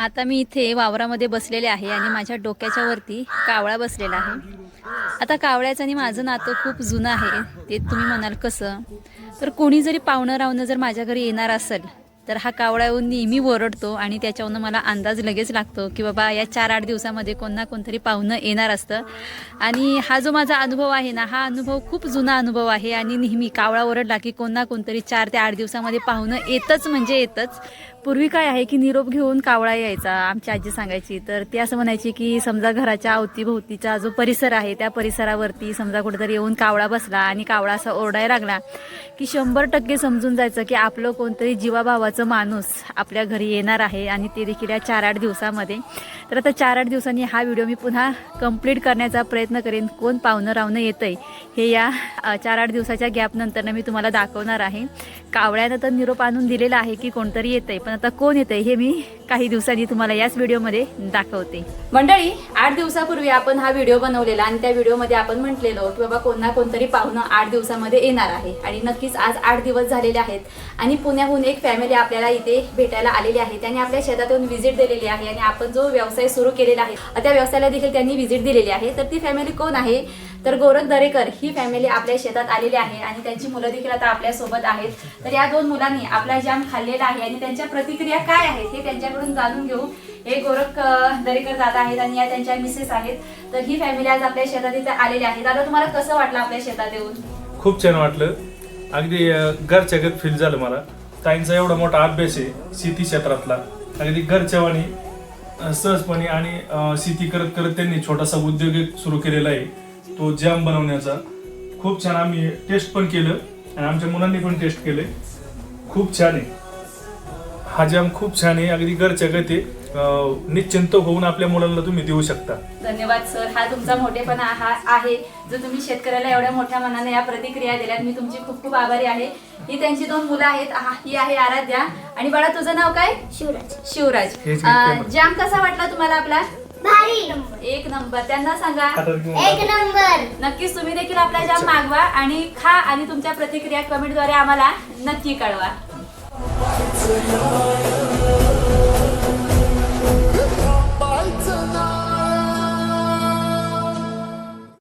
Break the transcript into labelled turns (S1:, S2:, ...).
S1: आता मी इथे वावरामध्ये बसलेले आहे आणि माझ्या डोक्याच्या वरती कावळा बसलेला आहे. आता कावळ्याचं आणि माझं नातं खूप जुनं आहे. ते तुम्ही म्हणाल कसं? तर कोणी जरी पाहुणं रावणं जर माझ्या घरी येणार असेल तर हा कावळा येऊन नेहमी ओरडतो आणि त्याच्यावरून मला अंदाज लगेच लागतो की बाबा या चार आठ दिवसामध्ये कोण ना कोणतरी पाहुणं येणार असतं. आणि हा जो माझा अनुभव आहे ना हा अनुभव खूप जुना अनुभव आहे आणि नेहमी कावळा ओरडला की कोण ना कोणतरी चार ते आठ दिवसामध्ये पाहुणं येतच म्हणजे येतच. पूर्वी काय आहे की निरोप घेऊन कावळा यायचा आमची आजी सांगायची. तर ती असं म्हणायची की समजा घराच्या अवतीभोवतीचा जो परिसर आहे त्या परिसरावरती समजा कुठेतरी येऊन कावळा बसला आणि कावळा असा ओरडायला लागला की शंभर टक्के समजून जायचं की आपलं कोणतरी जीवाभावाचं माणूस आपल्या घरी येणार आहे आणि ते देखील या चार आठ दिवसामध्ये. तर आता चार आठ दिवसांनी हा व्हिडिओ मी पुन्हा कंप्लीट करण्याचा प्रयत्न करेन. कोण पाहुणं रावणं आहे हे या चार आठ दिवसाच्या गॅपनंतर मी तुम्हाला दाखवणार आहे. कावळ्यानं तर निरोप आणून दिलेला आहे की कोणतरी येतंय पण आता कोण येतंय हे मी काही दिवसांनी तुम्हाला याच व्हिडिओमध्ये दाखवते. मंडळी आठ दिवसापूर्वी आपण हा व्हिडिओ बनवलेला आणि त्या व्हिडिओमध्ये आपण म्हटलेलो की बाबा कोण ना कोणतरी पाहुणं आठ दिवसामध्ये येणार आहे. आणि नक्कीच आज आठ दिवस झालेले आहेत आणि पुण्याहून एक फॅमिली आपल्याला इथे भेटायला आलेली आहे त्यांनी आपल्या शेतातून व्हिजिट दिलेली आहे आणि आपण जो व्यवसाय सुरू केलेला आहे त्या व्यवसायाला देखील त्यांनी व्हिजिट दिलेली आहे. तर ती फॅमिली कोण आहे? तर गोरख दरेकर ही फॅमिली आपल्या शेतात आलेली आहे आणि त्यांची मुलं देखील आता आपल्यासोबत आहेत. तर या दोन मुलांनी आपला जाम खाल्लेला आहे आणि त्यांच्या प्रतिक्रिया काय आहेत हे त्यांच्याकडून जाणून घेऊ. हे गोरख दरेकर दादा आहेत आणि या त्यांच्या मिसेस आहेत. तर ही फॅमिली आज आपल्या शेतात इथे आलेली आहे. दादा तुम्हाला कसं वाटलं आपल्या शेतात येऊन?
S2: खूप छान वाटलं. अगदी घरच्या घर फील झालं मला. ताईंचा एवढा मोठा अभ्यास आहे शेती क्षेत्रातला. अगदी घरच्यावाणी सहजपणे आणि शेती करत करत त्यांनी छोटासा उद्योग एक सुरू केलेला आहे. तो जॅम बनवण्याचा. खूप छान आम्ही टेस्ट पण केलं आणि आमच्या मुलांनी पण टेस्ट केले खूप छान आहे. हा जॅम खूप छान आहे. अगदी घरच्या गते निश्चिंत होऊन आपल्या मुलांना तुम्ही देऊ शकता.
S1: धन्यवाद सर. हा तुमचा मोठेपणा हा आहे. जो तुम्ही शेतकऱ्याला एवढ्या मोठ्या मनाने या प्रतिक्रिया दिल्यात मी तुमची खूप खूप आभारी आहे. ही त्यांची दोन मुलं आहेत. हा- ही आहे आराध्या. आणि बाळा तुझं नाव काय?
S3: शिवराज.
S1: शिवराज.
S2: हेच
S1: अं,
S2: camera.
S1: जाम कसा वाटला तुम्हाला आपला?
S3: भारी.
S1: एक नंबर. त्यांना सांगा.
S3: एक नंबर.
S1: नक्कीच तुम्ही देखील आपला जाम मागवा आणि खा आणि तुमच्या प्रतिक्रिया कमेंटद्वारे आम्हाला नक्की कळवा.